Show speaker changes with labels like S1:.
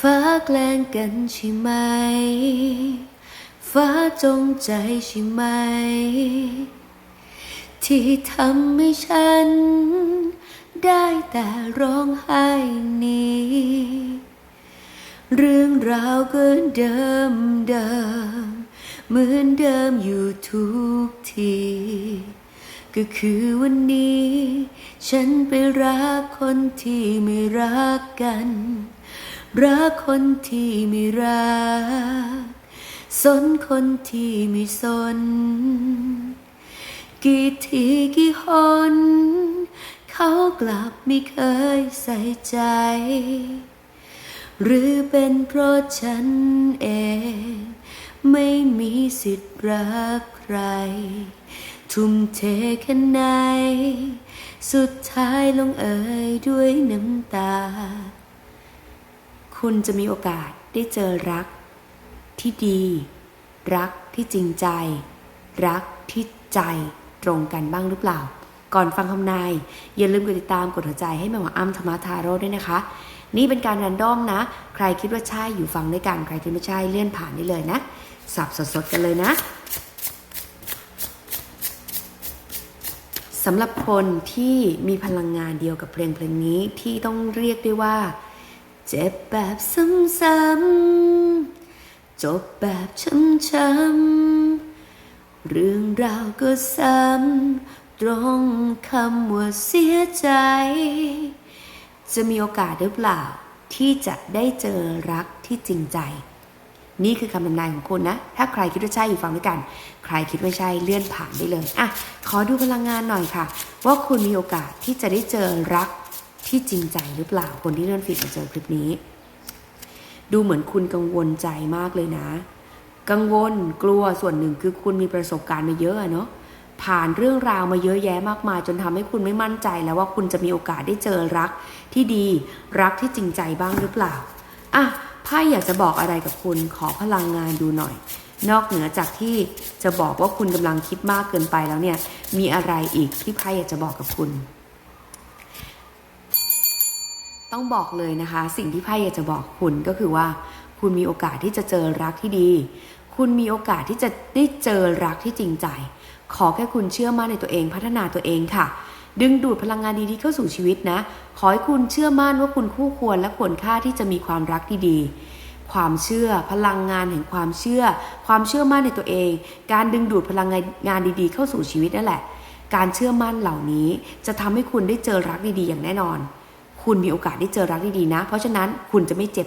S1: ฟ้าแกล้งกันใช่ไหม ฟ้าจงใจใช่ไหม ที่ทำให้ฉัน ได้แต่ร้องไห้หนี้ เรื่องราวก็เดิมเดิม เหมือนเดิมอยู่ทุกที ก็คือวันนี้ ฉันไปรักคนที่ไม่รักกัน รักคนที่ไม่รัก สนคนที่ไม่สน กี่ทีกี่หน เขากลับไม่เคยใส่ใจ หรือเป็นเพราะฉันเอง ไม่มีสิทธิ์รักใคร ทุ่มเทแค่ไหน สุดท้ายลงเอ่ยด้วยน้ำตา คุณจะมีโอกาสได้เจอรัก ที่ดี รักที่จริงใจ รักที่ใจตรงกันบ้างหรือเปล่า ก่อนฟังคำนาย อย่าลืมกดติดตามกดหัวใจให้แม่หมออ้ำธรรมทาโร่ด้วยนะคะ นี่เป็นการรันดอมนะ ใครคิดว่าใช่อยู่ฟังด้วยกัน ใครคิดไม่ใช่เลื่อนผ่านได้เลยนะ สับสดๆกันเลยนะสำหรับคนที่มีพลังงานเดียวกับเพลงเพลงนี้ที่ต้องเรียกได้ว่า เจ็บแบบซ้ำๆจบแบบช้ำๆเรื่องราวก็ซ้ำตรงคำว่าเสียใจ จะมีโอกาสหรือเปล่า ที่จะได้เจอรักที่จริงใจ นี่คือคำทำนายของคุณนะ ถ้าใครคิดว่าใช่อยู่ฟังด้วยกัน ใครคิดไม่ใช่เลื่อนผ่านได้เลยอะขอดูพลังงานหน่อยค่ะ ว่าคุณมีโอกาสที่จะได้เจอรัก ที่จริงใจหรือเปล่าคนที่เลื่อนฟีดมาเจอคลิปนี้ ดูเหมือนคุณกังวลใจมากเลยนะ กังวลกลัวส่วนหนึ่งคือคุณมีประสบการณ์มาเยอะอะเนาะผ่านเรื่องราวมาเยอะแยะมากมาย จนทำให้คุณไม่มั่นใจแล้วว่าคุณจะมีโอกาสได้เจอรักที่ดีรักที่จริงใจบ้างหรือเปล่าอะไพ่อยากจะบอกอะไรกับคุณขอพลังงานดูหน่อย นอกเหนือจากที่จะบอกว่าคุณกำลังคิดมากเกินไปแล้วเนี่ยมีอะไรอีกที่ไพ่อยากจะบอกกับคุณ ต้องบอกเลยนะคะ สิ่งที่ไพ่อยากจะบอกคุณก็คือว่า คุณมีโอกาสที่จะเจอรักที่ดี คุณมีโอกาสที่จะได้เจอรักที่จริงใจ ขอแค่คุณเชื่อมั่นในตัวเองพัฒนาตัวเองค่ะ ดึงดูดพลังงานดีๆเข้าสู่ชีวิตนะ ขอให้คุณเชื่อมั่นว่าคุณคู่ควรและควรค่าที่จะมีความรักที่ดีความเชื่อพลังงานแห่งความเชื่อ ความเชื่อมั่นในตัวเอง การดึงดูดพลังงานดีๆ เข้าสู่ชีวิตนั่นแหละ การเชื่อมั่นเหล่านี้จะทำให้คุณได้เจอรักดีๆ อย่างแน่นอน คุณมีโอกาสได้เจอรักดีๆนะ เพราะฉะนั้นคุณจะไม่เจ็บ